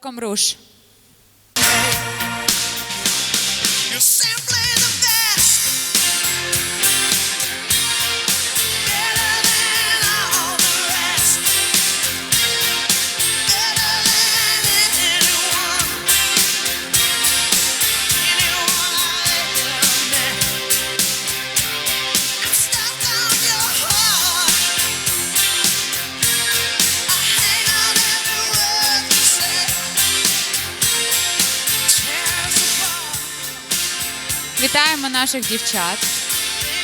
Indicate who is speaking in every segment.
Speaker 1: Push.
Speaker 2: You're
Speaker 1: Вітаємо наших дівчат.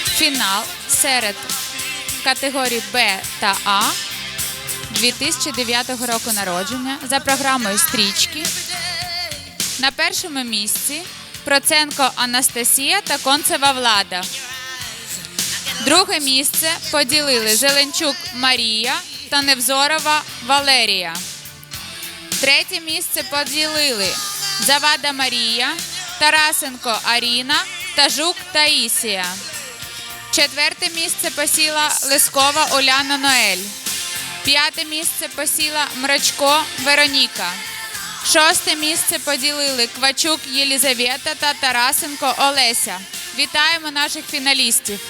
Speaker 1: Фінал серед категорій Б та А 2009 року народження за програмою Стрічки. На першому місці Проценко Анастасія та Концева Влада. Друге місце поділили Зеленчук Марія та Невзорова Валерія. Третє місце поділили Завада Марія, Тарасенко Аріна та Жук Таїсія. Четверте місце посіла Лискова Оляна Ноель. П'яте місце посіла Мрачко Вероніка. Шосте місце поділили Квачук Єлізавета та Тарасенко Олеся. Вітаємо наших фіналістів!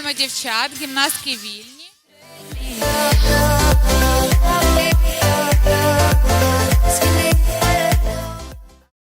Speaker 1: Вітаємо дівчат, гімнастки вільні.